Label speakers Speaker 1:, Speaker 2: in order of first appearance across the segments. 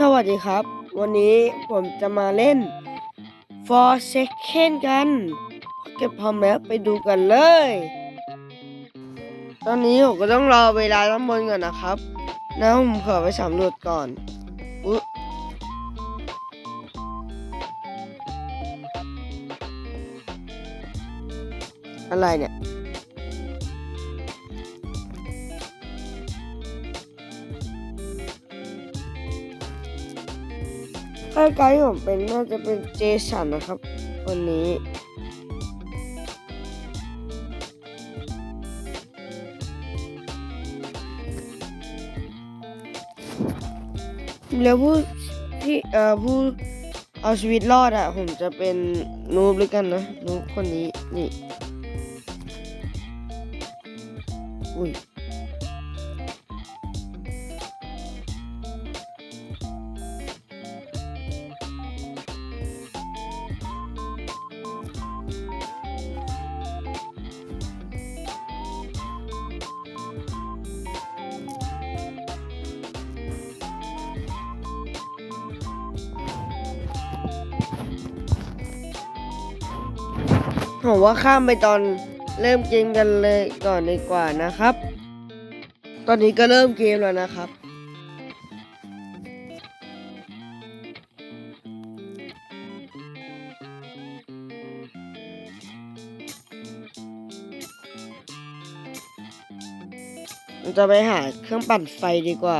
Speaker 1: สวัสดีครับ วันนี้ผมจะมาเล่น For Second กันเก็บพร้อมแล้วไปดูกันเลย ตอนนี้ผมก็ต้องรอเวลาทั้งบนก่อนนะครับนะผมขอไปสำรวจก่อนอุ๊อะไรเนี่ย ถ้าไกด์ผมเป็นน่าจะเป็นเจสันนะครับ วันนี้แล้วผู้ที่เอ่อผู้เอาชีวิตรอดอะผมจะเป็นนูบด้วยกันนะนูบคนนี้นี่อุ้ย ผมว่าข้ามไปตอนเริ่มเกมกันเลยก่อนดีกว่านะครับ ตอนนี้ก็เริ่มเกมแล้วนะครับจะไปหาเครื่องปั่นไฟดีกว่า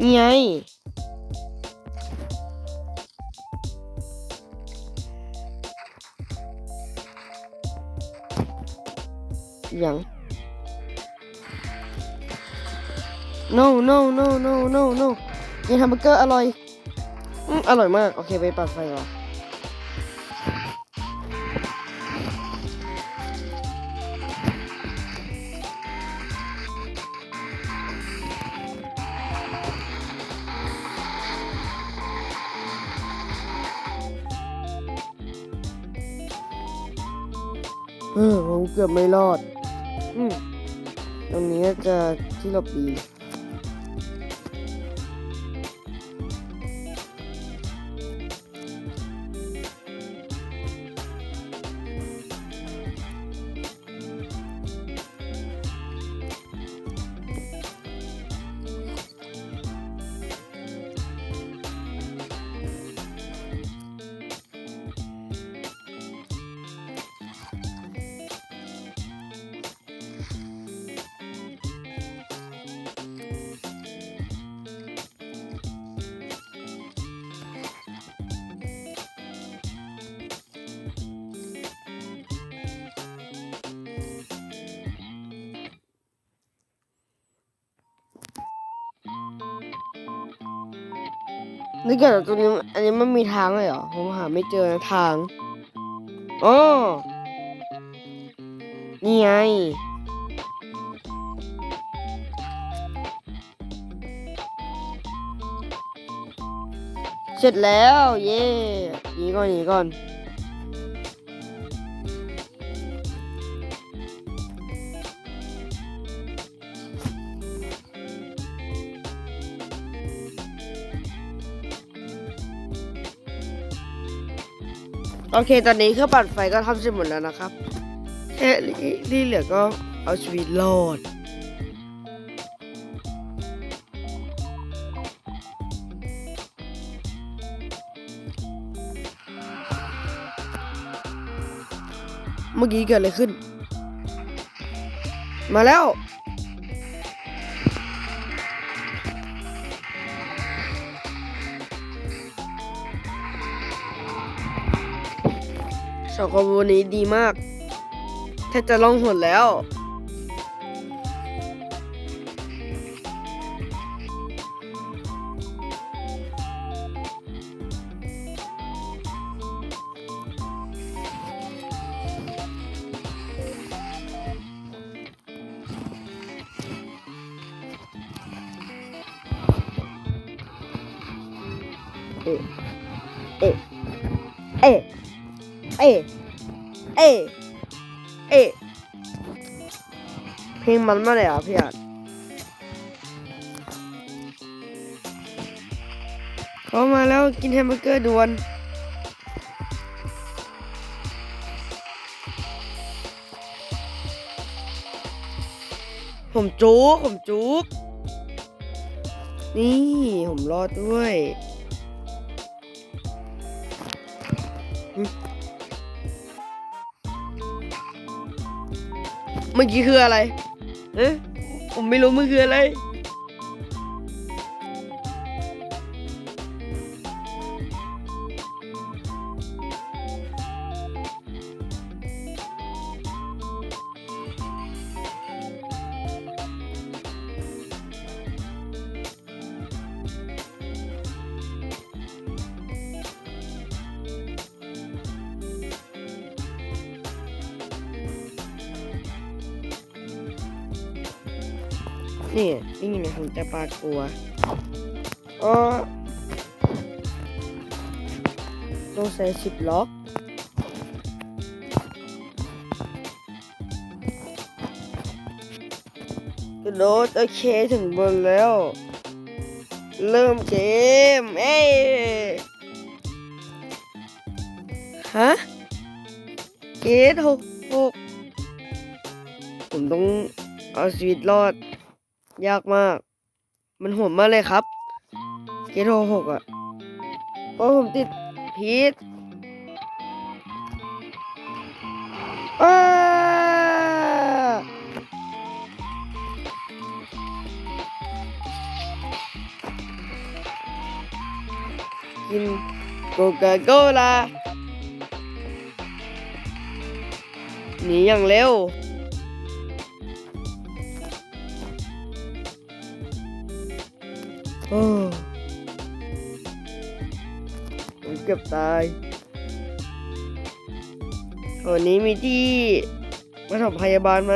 Speaker 1: นี่ไง อยัง no no no no no no กินแฮมเบอร์เกอร์อร่อยอร่อยมาก โอเคไปปัดไฟก่อนเออผมเกือบไม่รอด ตรงนี้จะที่หลบดี นี่เกิดตรงนี้อันนี้มันมีทางเลยเหรอ ผมหาไม่เจอนะทางอ๋อนี่ไง เสร็จแล้ว เย่หนีก่อนหนีก่อน โอเคตอนนี้เครื่องปั่นไฟก็ทำเสร็จหมดแล้วนะครับ แค่นี้ที่เหลือก็เอาชีวิตรอดเมื่อกี้เกิดอะไรขึ้น มาแล้ว สอบวนนี้ดีมากแทบจะล่องหนแล้วเมันมาเลยอะพี่อาจเขามาแล้วกินแฮมเบอร์เกอร์ด่วนผมจุกผมจุกนี่ผมรอดด้วยเมื่อกี้คืออะไร เอ๊ะผมไม่รู้มันคืออะไร นี่นี่ไงผมจะปลากลัวออต้องใส่สิบล็อกกระโดดโอเคถึงบนแล้ว เริ่มเกม เอ้ยฮะเกตหกหกผมต้องเอาชีวิตรอด ยากมาก มันโหดมากเลยครับ เกตหกหกอะเพราะผมติดพีทอ้ากินโกกาโกลาหนีอย่างเร็ว โอ้ผมเกือบตายวันนี้มีที่ประถมพยาบาลไหม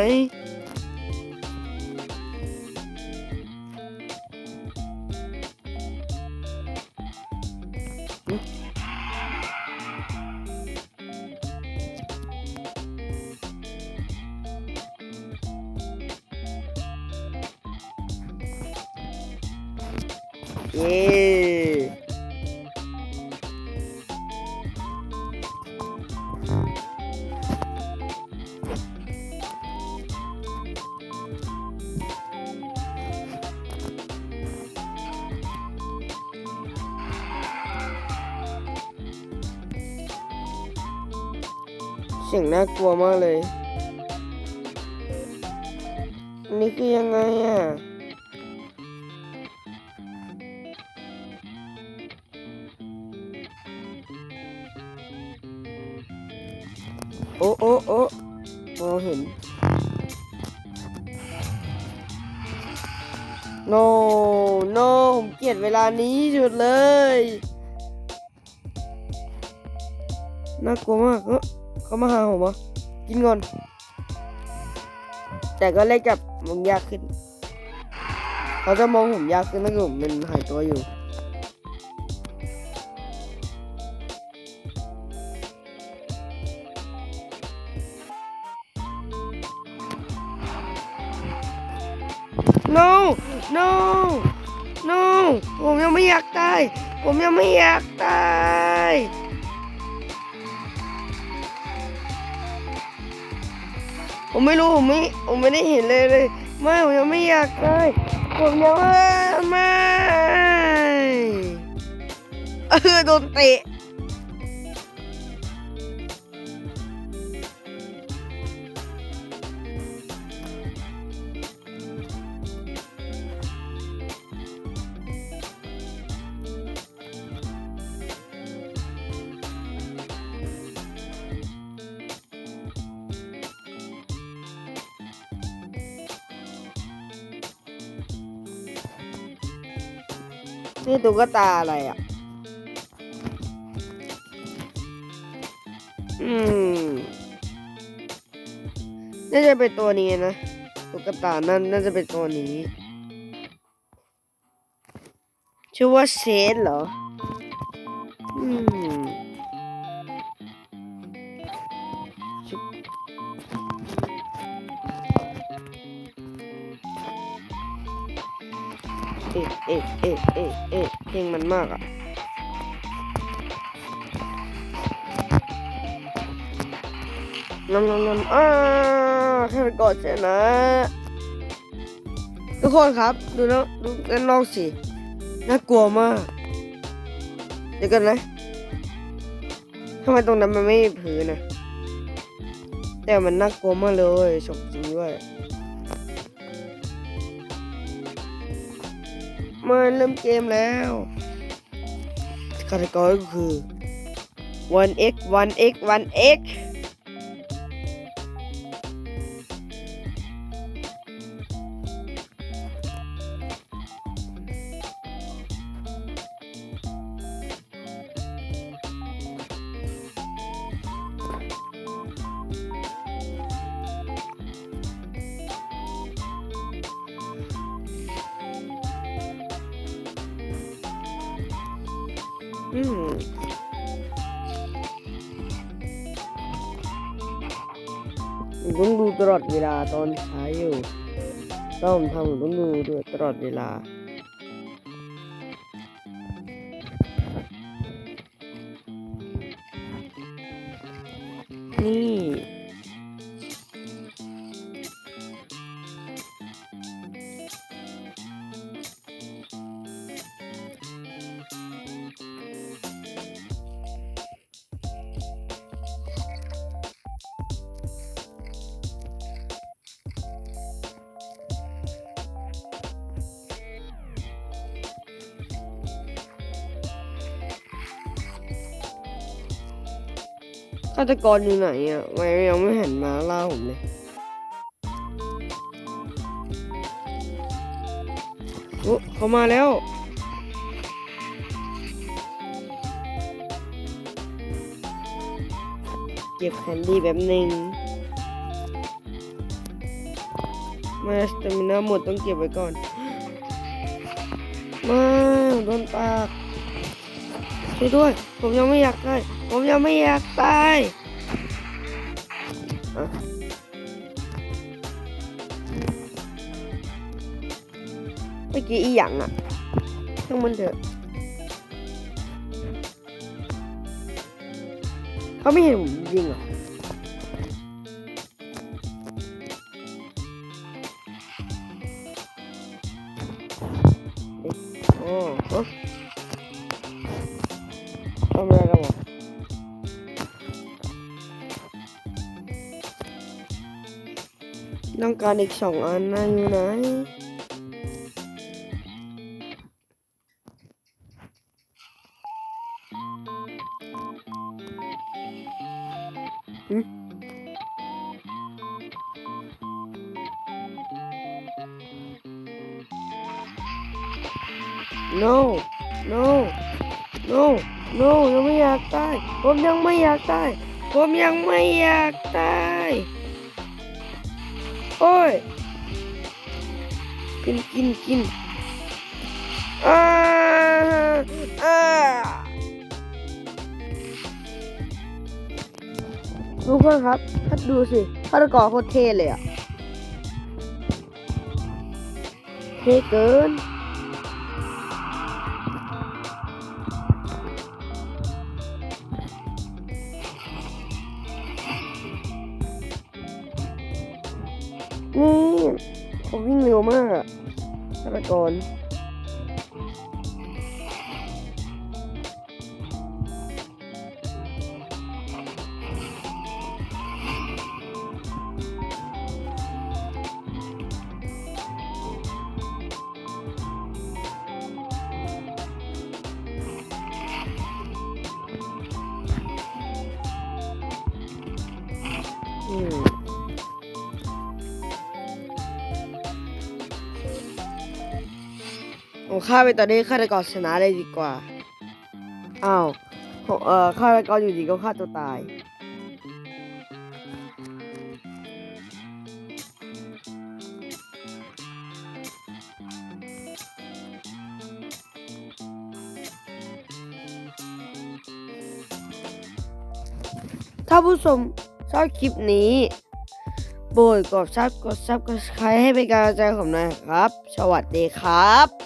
Speaker 1: เย้เสียงน่ากลัวมากเลยนนี้คือยังไงอะ โอ้โอ้โอ้มองเห็น no no ผมเกลียดเวลานี้สุดเลย น่ากลัวมากเออเขามาหาผมเหรอกินก่อน แต่ก็เล่นกับมึงยากขึ้น เขาจะมองผมยากขึ้นถ้าเกิดผมเป็นหายตัวอยู่ ผมยังไม่อยากตายผมไม่รู้ผมไม่ผมไม่ได้เห็นเลยเลย ไม่ผมยังไม่อยากตายผมยังไม่ไม่เออโดนเตะ นี่ตุ๊กตาอะไรอะ อืม น่าจะเป็นตัวนี้นะ ตุ๊กตานั่นน่าจะเป็นตัวนี้ ชื่อว่าเซนเหรอ เอ๊เอ๊เอ๊เอ๊เพลงมันมากอะนำนำนำอ้าแค่กอดชนะ ทุกคนครับ ดูนะดูกันลองสิ น่ากลัวมาก เดี๋ยวกันนะทำไมตรงนั้นมันไม่มีพื้นนะ แต่มันน่ากลัวมากเลยฉกจริงด้วย มาเริ่มเกมแล้วคาตกรก็คือ 1x 1x 1x อืมต้องดูตลอดเวลาตอนใช้อยู่ต้องทำต้องดูด้วยตลอดเวลา ฆาตกรอยู่ไหนอะทำไมยังไม่เห็นมาล่าผมเลยโอ้เขามาแล้วเก็บแคนดี้แบบหนึ่งมาสเตมินาหมดต้องเก็บไว้ก่อน มาโดนปากช่วยด้วย ผมยังไม่อยากตาย ผมยังไม่อยากตายเมื่อกี้อีหยังอะช่างมันเถอะเขาไม่เห็นผมยิงเหรอ ต้องการอีกสองอันนะอยู่ไหน no no no no ยังไม่อยากตาย ผมยังไม่อยากตาย ผมยังไม่อยากตาย โอ้ย กินกินกินอ่าอ่าทุกคนครับถ้าดูสิฆาตกรโคตรเท่เลยอะเท่เกิน ผมฆ่าไปตอนนี้ฆาตกรชนะเลยดีกว่า อ้าวเอ่อฆาตกรอยู่ดีก็ฆ่าตัวตาย ถ้าผู้ชม ชอบคลิปนี้โปรดกดซับกดซับกดไครให้เป็นกำลังใจผมหน่อยครับ สวัสดีครับ